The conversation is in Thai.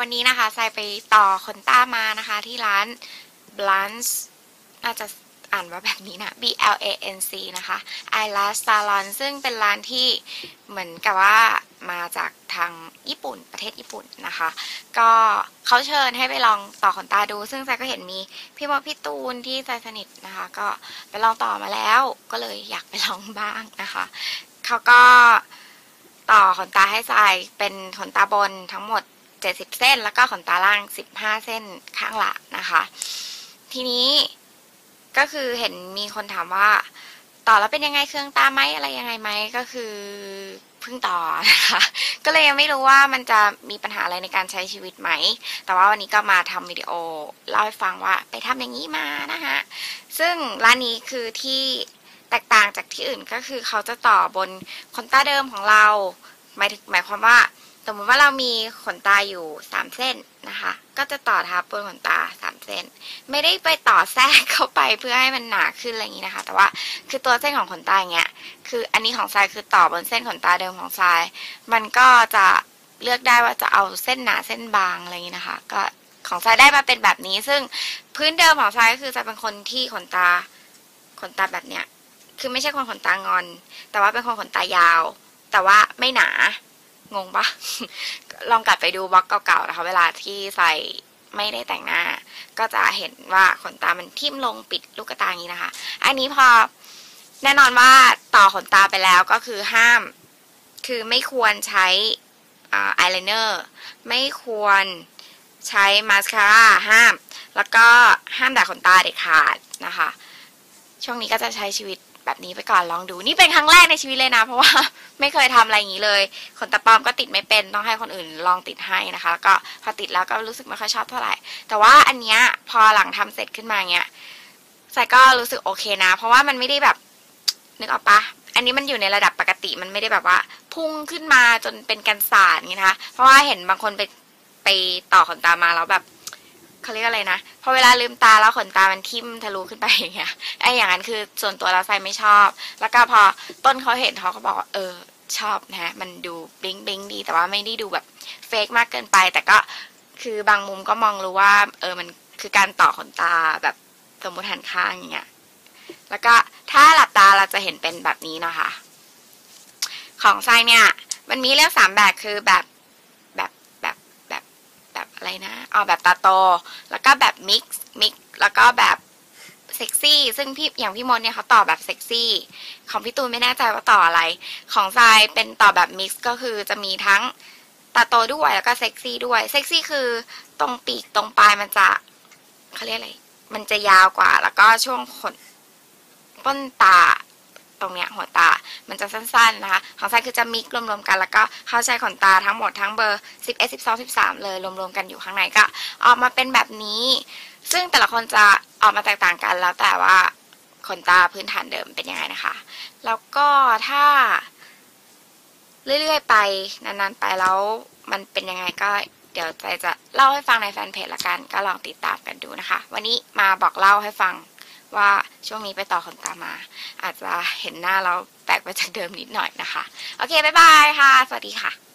วันนี้นะคะทรายไปต่อขนต้ามานะคะที่ร้าน Blance น่าจะอ่านว่าแบบนี้นะ B L A N C นะคะ Eyelash Salon ซึ่งเป็นร้านที่เหมือนกับว่ามาจากทางญี่ปุ่นประเทศญี่ปุ่นนะคะ ก็เขาเชิญให้ไปลองต่อขนตาดู ซึ่งทรายก็เห็นมีพี่มดพี่ตูนที่ทรายสนิทนะคะ ก็ไปลองต่อมาแล้วก็เลยอยากไปลองบ้างนะคะ เขาก็ต่อขนตาให้ทรายเป็นขนตาบนทั้งหมด 70 เส้น แล้วก็ขนตาล่าง 15 เส้นข้างละนะคะ ทีนี้ก็คือเห็นมีคนถามว่า ต่อแล้วเป็นยังไงเครื่องตาไหมอะไรยังไงไหมก็คือเพิ่งต่อนะคะ ก็เลยยังไม่รู้ว่ามันจะมีปัญหาอะไรในการใช้ชีวิตไหม แต่ว่าวันนี้ก็มาทำวิดีโอเล่าให้ฟังว่าไปทำอย่างนี้มานะคะซึ่งร้านนี้คือที่แตกต่างจากที่อื่นก็คือเขาจะต่อบนขนตาเดิมของเรา หมายถึงหมายความว่า สมมติว่าเรามีขนตาอยู่สามเส้นนะคะ ก็จะต่อทับบนขนตาสามเส้น ไม่ได้ไปต่อแทรกเข้าไปเพื่อให้มันหนาขึ้นอะไรอย่างนี้นะคะ แต่ว่าคือตัวเส้นของขนตาอย่างเงี้ย คืออันนี้ของทรายคือต่อบนเส้นขนตาเดิมของทราย มันก็จะเลือกได้ว่าจะเอาเส้นหนาเส้นบางอะไรอย่างนี้นะคะ ก็ของทรายได้มาเป็นแบบนี้ ซึ่งพื้นเดิมของทรายก็คือจะเป็นคนที่ขนตาขนตาแบบเนี้ย คือไม่ใช่คนขนตางอน แต่ว่าเป็นคนขนตายาว แต่ว่าไม่หนางงปะลองกลับไปดูบล็อกเก่าๆนะคะ เวลาที่ใส่ไม่ได้แต่งหน้า ก็จะเห็นว่าขนตามันทิ่มลงปิดลูกตาอย่างนี้นะคะ อันนี้พอแน่นอนว่าต่อขนตาไปแล้วก็คือห้าม คือไม่ควรใช้อายไลเนอร์ไม่ควรใช้มาสคาร่าห้าม แล้วก็ห้ามด่าขนตาเด็ดขาดนะคะ ช่วงนี้ก็จะใช้ชีวิต แบบนี้ไปก่อนลองดู นี่เป็นครั้งแรกในชีวิตเลยนะ เพราะว่าไม่เคยทำอะไรอย่างนี้เลยขนตาปลอมก็ติดไม่เป็นต้องให้คนอื่นลองติดให้นะคะแล้วก็พอติดแล้วก็รู้สึกไม่ค่อยชอบเท่าไหร่ แต่ว่าอันเนี้ยพอหลังทำเสร็จขึ้นมาเนี้ยใส่ก็รู้สึกโอเคนะ เพราะว่ามันไม่ได้แบบนึกออกปะอันนี้มันอยู่ในระดับปกติมันไม่ได้แบบว่า พุ่งขึ้นมาจนเป็นกันสาดอย่างนี้นะคะ เพราะว่าเห็นบางคนไปไปต่อขนตามาแล้วแบบ เขาเรียกอะไรนะพอเวลาลืมตาแล้วขนตามันทิ่มทะลุขึ้นไปอย่างเงี้ยไอ้อย่างนั้นคือส่วนตัวเราใส่ไม่ชอบ แล้วก็พอต้นเขาเห็นเขาก็บอกว่าเออชอบนะฮะมันดูบลิงบลิงดี แต่ว่าไม่ได้ดูแบบเฟกมากเกินไป แต่ก็คือบางมุมก็มองรู้ว่า เออมันคือการต่อขนตาแบบสมมติหันข้างอย่างเงี้ยแล้วก็ถ้าหลับตาเราจะเห็นเป็นแบบนี้นะคะ ของไซเนี่ย มันมีเรื่องสามแบบคือแบบแบบแบบแบบ อะไรนะอ๋อแบบตาโต แล้วก็แบบมิกซ์มิกแล้วก็แบบเซ็กซี่ ซึ่งพี่อย่างพี่มดเนี่ยเขาต่อแบบเซ็กซี่ ของพี่ตูนไม่แน่ใจว่าต่ออะไร ของทรายเป็นต่อแบบมิกซ์ก็คือจะมีทั้งตาโตด้วยแล้วก็เซ็กซี่ด้วย เซ็กซี่คือตรงปีกตรงปลายมันจะเขาเรียกอะไร มันจะยาวกว่า แล้วก็ช่วงขนต้นตาตรงเนี้ยหัวตา มันจะสั้นๆนะคะ ของไซคือจะมิกรวมๆกันแล้วก็เข้าใช้ขนตาทั้งหมดทั้งเบอร์ 11 12 13 เลยรวมๆกันอยู่ข้างในก็ ออกมาเป็นแบบนี้ ซึ่งแต่ละคนจะออกมาแตกต่างกันแล้วแต่ว่าขนตาพื้นฐานเดิมเป็นยังไงนะคะ แล้วก็ถ้า เรื่อยๆไปนานๆไปแล้วมันเป็นยังไงก็เดี๋ยวใจจะเล่าให้ฟังในแฟนเพจละกันก็ลองติดตามกันดูนะคะ วันนี้มาบอกเล่าให้ฟังว่า ช่วงนี้ไปต่อขนตามา อาจจะเห็นหน้าเราแปลกไปจากเดิมนิดหน่อยนะคะ โอเค บ๊ายบายค่ะ สวัสดีค่ะ